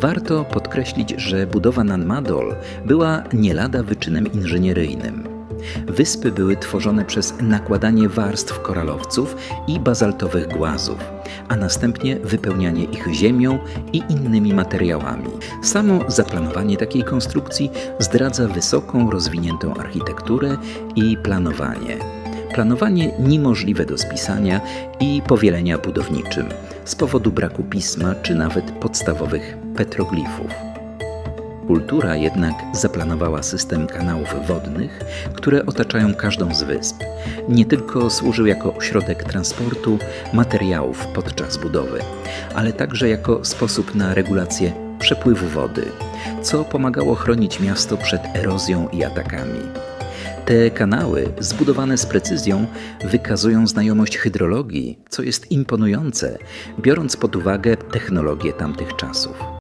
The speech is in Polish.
Warto podkreślić, że budowa Nan Madol była nie lada wyczynem inżynieryjnym. Wyspy były tworzone przez nakładanie warstw koralowców i bazaltowych głazów, a następnie wypełnianie ich ziemią i innymi materiałami. Samo zaplanowanie takiej konstrukcji zdradza wysoką, rozwiniętą architekturę i planowanie. Planowanie niemożliwe do spisania i powielenia budowniczym z powodu braku pisma czy nawet podstawowych petroglifów. Kultura jednak zaplanowała system kanałów wodnych, które otaczają każdą z wysp. Nie tylko służył jako ośrodek transportu materiałów podczas budowy, ale także jako sposób na regulację przepływu wody, co pomagało chronić miasto przed erozją i atakami. Te kanały, zbudowane z precyzją, wykazują znajomość hydrologii, co jest imponujące, biorąc pod uwagę technologię tamtych czasów.